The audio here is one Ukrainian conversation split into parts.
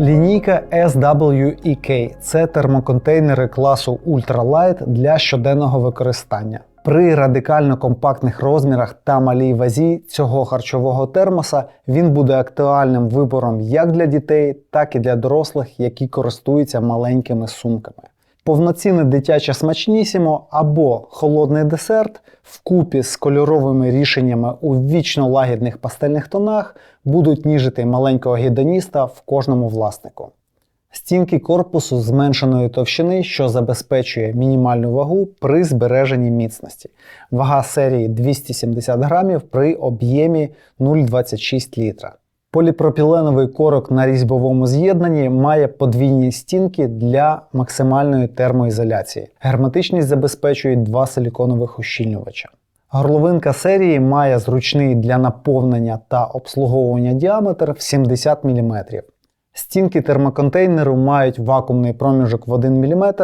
Лінійка SWEK – це термоконтейнери класу Ultralight для щоденного використання. При радикально компактних розмірах та малій вазі цього харчового термоса він буде актуальним вибором як для дітей, так і для дорослих, які користуються маленькими сумками. Повноцінне дитяче смачнісімо або холодний десерт вкупі з кольоровими рішеннями у вічно лагідних пастельних тонах будуть ніжити маленького гедоніста в кожному власнику. Стінки корпусу зменшеної товщини, що забезпечує мінімальну вагу при збереженні міцності. Вага серії 270 грамів при об'ємі 0,26 літра. Поліпропіленовий корок на різьбовому з'єднанні має подвійні стінки для максимальної термоізоляції. Герметичність забезпечують два силіконових ущільнювача. Горловинка серії має зручний для наповнення та обслуговування діаметр в 70 мм. Стінки термоконтейнеру мають вакуумний проміжок в 1 мм,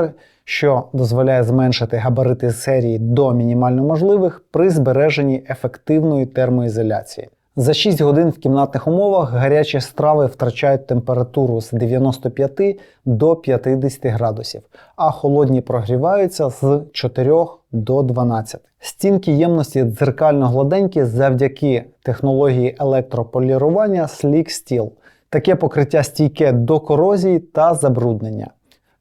що дозволяє зменшити габарити серії до мінімально можливих при збереженні ефективної термоізоляції. За 6 годин в кімнатних умовах гарячі страви втрачають температуру з 95 до 50 градусів, а холодні прогріваються з 4 до 12. Стінки ємності дзеркально гладенькі завдяки технології електрополірування Sleek Steel. Таке покриття стійке до корозії та забруднення.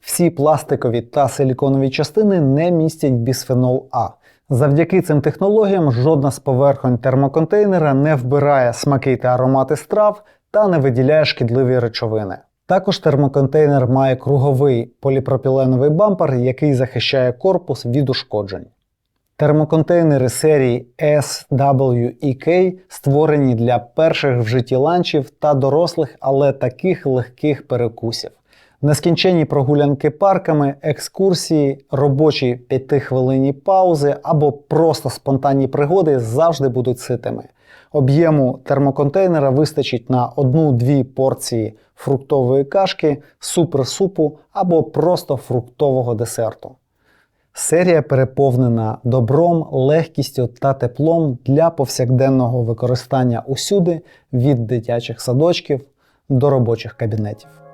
Всі пластикові та силіконові частини не містять бісфенол А. Завдяки цим технологіям жодна з поверхонь термоконтейнера не вбирає смаки та аромати страв та не виділяє шкідливі речовини. Також термоконтейнер має круговий поліпропіленовий бампер, який захищає корпус від ушкоджень. Термоконтейнери серії SWEK створені для перших в житті ланчів та дорослих, але таких легких перекусів. Нескінченні прогулянки парками, екскурсії, робочі п'ятихвилинні паузи або просто спонтанні пригоди завжди будуть ситими. Об'єму термоконтейнера вистачить на одну-дві порції фруктової кашки, суперсупу або просто фруктового десерту. Серія переповнена добром, легкістю та теплом для повсякденного використання усюди від дитячих садочків до робочих кабінетів.